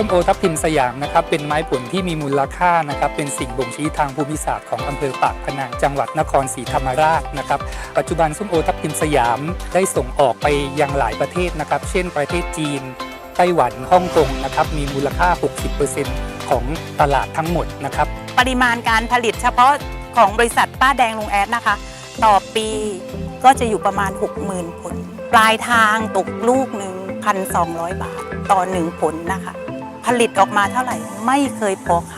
ส้มโอทับทิมสยามนะครับเป็นไม้ผลที่มีมูลค่านะครับเป็นสิ่งบ่งชี้ทางภูมิศาสตร์ของอำเภอปากพนังจังหวัดนครศรีธรรมราชนะครับปัจจุบันส้มโอทับทิมสยามได้ส่งออกไปยังหลายประเทศนะครับ เช่นประเทศจีน ไต้หวันฮ่องกงนะครับมีมูลค่า 60%ของตลาดทั้งหมดนะครับปริมาณการผลิตเฉพาะของบริษัทป้าแดงลุงแอดนะคะ ต่อปีก็จะอยู่ประมาณ 60,000 ผล ปลายทางตกลูกหนึ่ง1,200 บาท ต่อหนึ่งผลนะคะ ผลิตออกมาเท่าไหร่ไม่เคยพอค่ะ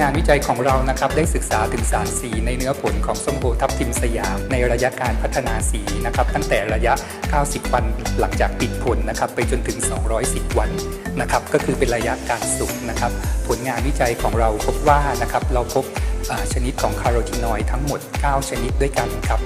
งานวิจัยของเรานะครับได้ศึกษาถึงสารสีในเนื้อผลของส้มโอทับทิมสยาม ในระยะการพัฒนาสีนะครับตั้งแต่ระยะ 90 วันหลังจากปิดผลนะครับไปจนถึง 210 วันนะครับก็คือเป็นระยะการสุกนะครับผลงานวิจัยของเราพบว่านะครับเราพบชนิดของคาร์โรทีนอยด์ทั้งหมด 9 ชนิดด้วยกันครับ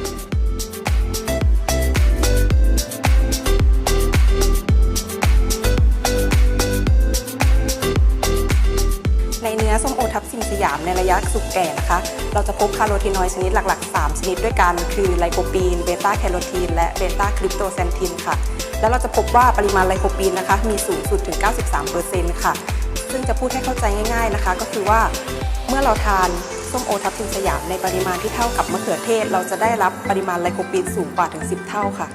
สุกแก่นะคะ เราจะพบคาร์โรทีนอยด์ชนิดหลัก ๆ 3 ชนิดด้วยกัน คือไลโคปีน เบต้าแคโรทีน และเบต้าคริปโตแซนทินค่ะ แล้วเราจะพบว่าปริมาณไลโคปีนนะคะมีสูงสุดถึง 93%ค่ะ ซึ่งจะพูดให้เข้าใจง่าย ๆนะคะ ก็คือว่าเมื่อเราทานส้มโอทับทิมสยามในปริมาณที่เท่ากับมะเขือเทศ เราจะได้รับปริมาณไลโคปีนสูงกว่าถึง 10 เท่าค่ะ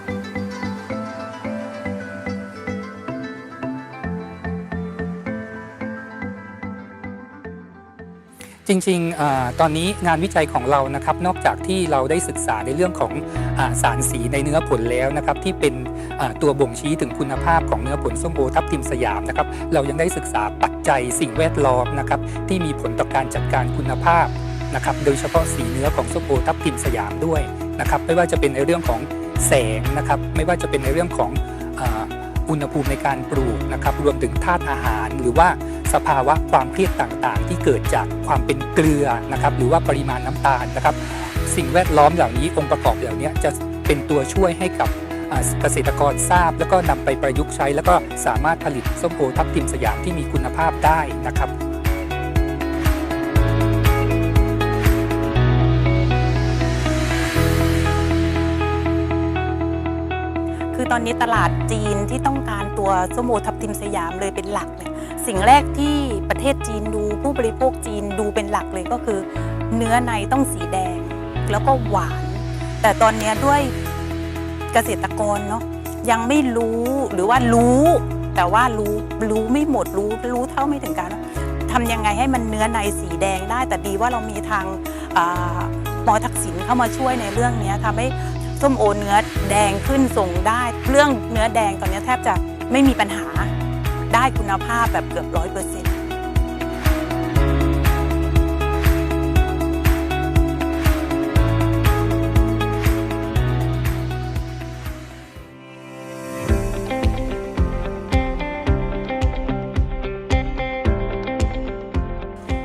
จริงๆ ตอนนี้งานวิจัยของเรานะครับนอกจากที่เราได้ศึกษาในเรื่องของอสารสีในเนื้อผลแล้วนะครับที่เป็นตัวบ่งชี้ถึงคุณภาพของเนื้อผลส้มโอทับทิมสยามนะครับเรายังได้ศึกษาปัจจัยสิ่งแวดล้อมนะครับที่มีผลต่อการจัดการคุณภาพนะครับโดยเฉพาะสีเนื้อของส้มโอทับทิมสยามด้วยนะครับไม่ว่าจะเป็นในเรื่องของแสงนะครับไม่ว่าจะเป็นในเรื่องของอาอุณหภูมิในการปลูกนะครับรวมถึงธาตุอาหารหรือว่า สภาวะความเครียดต่างๆ ที่เกิดจากความเป็นเกลือนะครับหรือว่าปริมาณน้ำตาลนะครับ สิ่งแวดล้อมเหล่านี้องค์ประกอบเหล่านี้จะเป็นตัวช่วยให้กับเกษตรกรทราบ แล้วก็นำไปประยุกต์ใช้ แล้วก็สามารถผลิตส้มโอทับทิมสยามที่มีคุณภาพได้นะครับ ตอนนี้ตลาดจีนที่ต้องการตัวส้มโอทับทิมสยามเลยเป็นหลักเนี่ยสิ่งแรกที่ประเทศจีนดูผู้บริโภคจีนดูเป็นหลักเลยก็คือ เนื้อในต้องสีแดง แล้วก็หวาน แต่ตอนนี้ด้วยเกษตรกรเนาะยังไม่รู้หรือว่ารู้ แต่ว่ารู้รู้ไม่หมดรู้รู้เท่าไม่ถึงการทำยังไงให้มันเนื้อในสีแดงได้ แต่ดีว่าเรามีทางหมอทักษิณเข้ามาช่วยในเรื่องนี้ทำให้ ส้มโอเนื้อแดงขึ้นส่งได้เรื่องเนื้อแดงตอนนี้แทบจะไม่มีปัญหาได้คุณภาพแบบเกือบร้อยเปอร์เซ็นต์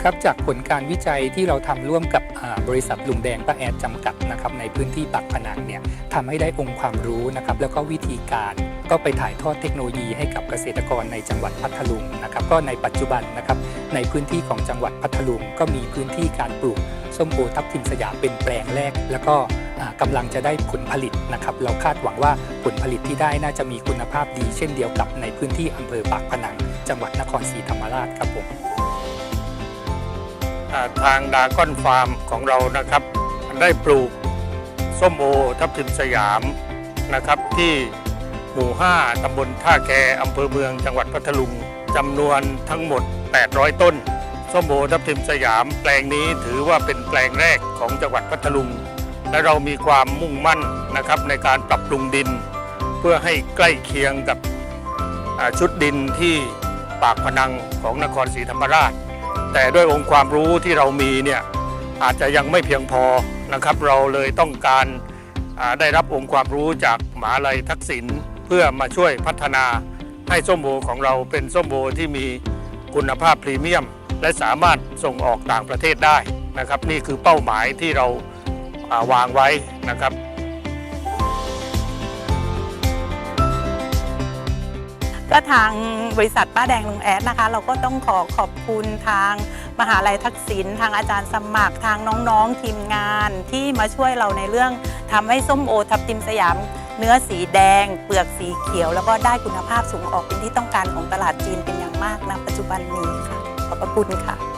ครับจากผลการวิจัยที่เราทำร่วมกับบริษัทลุงแดงป้าแอดจำกัดนะครับในพื้นที่ปากพนังเนี่ยทำให้ได้องค์ความรู้นะครับแล้วก็วิธีการก็ไปถ่ายทอดเทคโนโลยีให้กับเกษตรกรในจังหวัดพัทลุงนะครับก็ในปัจจุบันนะครับในพื้นที่ของจังหวัดพัทลุงก็มีพื้นที่การปลูกส้มโอทับทิมสยามเป็นแปลงแรก แล้วก็อ่ากำลังจะได้ผลผลิตนะครับเราคาดหวังว่าผลผลิตที่ได้น่าจะมีคุณภาพดี เช่นเดียวกับในพื้นที่อำเภอปากพนัง จังหวัดนครศรีธรรมราชครับผม ทางดาก้อนฟาร์มของเรานะครับ ได้ปลูกส้มโอทับทิมสยามนะครับ ที่หมู่ 5ตำบลท่าแคอำเภอเมืองจังหวัดพัทลุงจำนวนทั้งหมด 800 ต้น ส้มโอทับทิมสยาม แปลงนี้ถือว่าเป็นแปลงแรกของจังหวัดพัทลุง และเรามีความมุ่งมั่นนะครับในการปรับปรุงดิน เพื่อให้ใกล้เคียงกับชุดดินที่ปากพนังของนครศรีธรรมราช แต่ด้วยองค์ความรู้ที่เรามีเนี่ยอาจจะยังไม่เพียงพอนะครับ เราเลยต้องการได้รับองค์ความรู้จากหมาลัยทักษิณเพื่อมาช่วยพัฒนาให้ส้มโอของเราเป็นส้มโอที่มีคุณภาพพรีเมียม และสามารถส่งออกต่างประเทศได้นะครับ นี่คือเป้าหมายที่เราาวางไว้นะครับก็ทาง บริษัทป้าแดงลุงแอดนะคะ เราก็ต้องขอขอบคุณทางมหาลัยทักษิณทางอาจารย์สมัครทางน้องๆทีมงานที่มาช่วยเราในเรื่องทำให้ส้มโอทับทิมสยาม เนื้อสีแดง เปลือกสีเขียว แล้วก็ได้คุณภาพสูงออกเป็นที่ต้องการของตลาดจีนเป็นอย่างมากนะปัจจุบันนี้ค่ะขอบพระคุณค่ะ